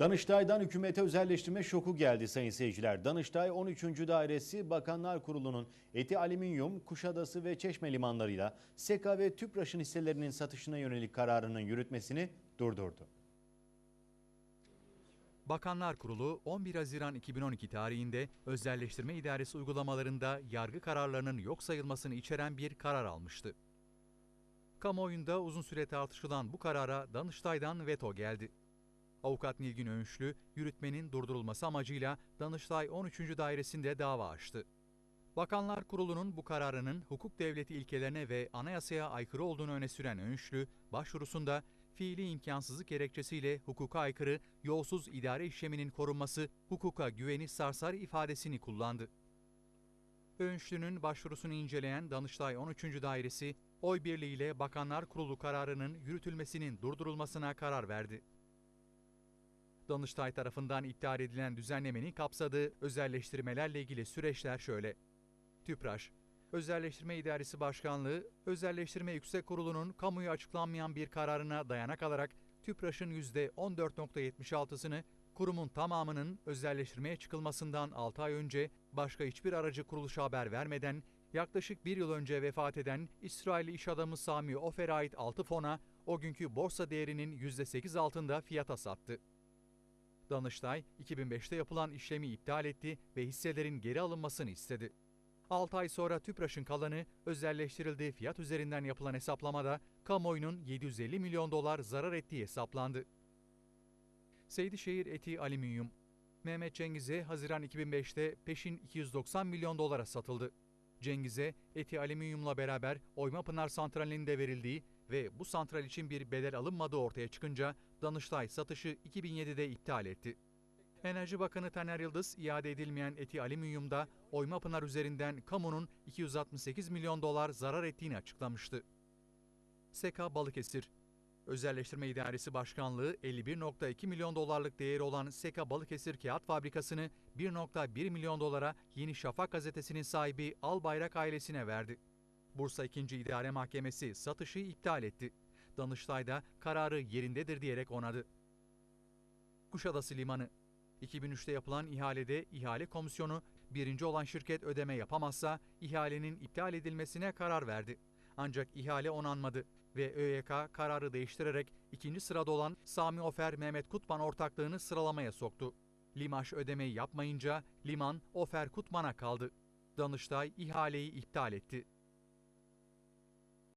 Danıştay'dan hükümete özelleştirme şoku geldi sayın seyirciler. Danıştay 13. Dairesi Bakanlar Kurulu'nun Eti Alüminyum, Kuşadası ve Çeşme limanlarıyla SEKA ve TÜPRAŞ'ın hisselerinin satışına yönelik kararının yürütmesini durdurdu. Bakanlar Kurulu 11 Haziran 2012 tarihinde özelleştirme idaresi uygulamalarında yargı kararlarının yok sayılmasını içeren bir karar almıştı. Kamuoyunda uzun süre tartışılan bu karara Danıştay'dan veto geldi. Avukat Nilgün Öğünçlü, yürütmenin durdurulması amacıyla Danıştay 13. Dairesi'nde dava açtı. Bakanlar Kurulu'nun bu kararının hukuk devleti ilkelerine ve anayasaya aykırı olduğunu öne süren Öğünçlü, başvurusunda fiili imkansızlık gerekçesiyle hukuka aykırı yolsuz idare işleminin korunması hukuka güveni sarsar ifadesini kullandı. Öğünçlü'nün başvurusunu inceleyen Danıştay 13. Dairesi, oy birliğiyle Bakanlar Kurulu kararının yürütülmesinin durdurulmasına karar verdi. Danıştay tarafından iptal edilen düzenlemenin kapsadığı özelleştirmelerle ilgili süreçler şöyle. TÜPRAŞ, Özelleştirme İdaresi Başkanlığı, Özelleştirme Yüksek Kurulu'nun kamuya açıklanmayan bir kararına dayanak alarak TÜPRAŞ'ın %14.76'sını kurumun tamamının özelleştirmeye çıkılmasından 6 ay önce başka hiçbir aracı kuruluşa haber vermeden yaklaşık bir yıl önce vefat eden İsrailli iş adamı Sami Ofer'e ait 6 fona o günkü borsa değerinin %8 altında fiyata sattı. Danıştay, 2005'te yapılan işlemi iptal etti ve hisselerin geri alınmasını istedi. 6 ay sonra TÜPRAŞ'ın kalanı özelleştirildiği fiyat üzerinden yapılan hesaplamada kamuoyunun 750 milyon dolar zarar ettiği hesaplandı. Seydişehir Eti Alüminyum Mehmet Cengiz'e Haziran 2005'te peşin 290 milyon dolara satıldı. Cengiz'e Eti Alüminyum'la beraber Oymapınar Santrali'nin de verildiği ve bu santral için bir bedel alınmadığı ortaya çıkınca Danıştay satışı 2007'de iptal etti. Enerji Bakanı Taner Yıldız, iade edilmeyen eti alüminyumda Oymapınar üzerinden kamunun 268 milyon dolar zarar ettiğini açıklamıştı. Seka Balıkesir Özelleştirme İdaresi Başkanlığı 51.2 milyon dolarlık değeri olan Seka Balıkesir Kağıt Fabrikası'nı 1.1 milyon dolara Yeni Şafak gazetesinin sahibi Albayrak ailesine verdi. Bursa 2. İdare Mahkemesi satışı iptal etti. Danıştay da kararı yerindedir diyerek onadı. Kuşadası Limanı 2003'te yapılan ihalede ihale komisyonu birinci olan şirket ödeme yapamazsa ihalenin iptal edilmesine karar verdi. Ancak ihale onanmadı ve ÖYK kararı değiştirerek ikinci sırada olan Sami Ofer Mehmet Kutman ortaklığını sıralamaya soktu. Limaş ödemeyi yapmayınca Liman Ofer Kutman'a kaldı. Danıştay ihaleyi iptal etti.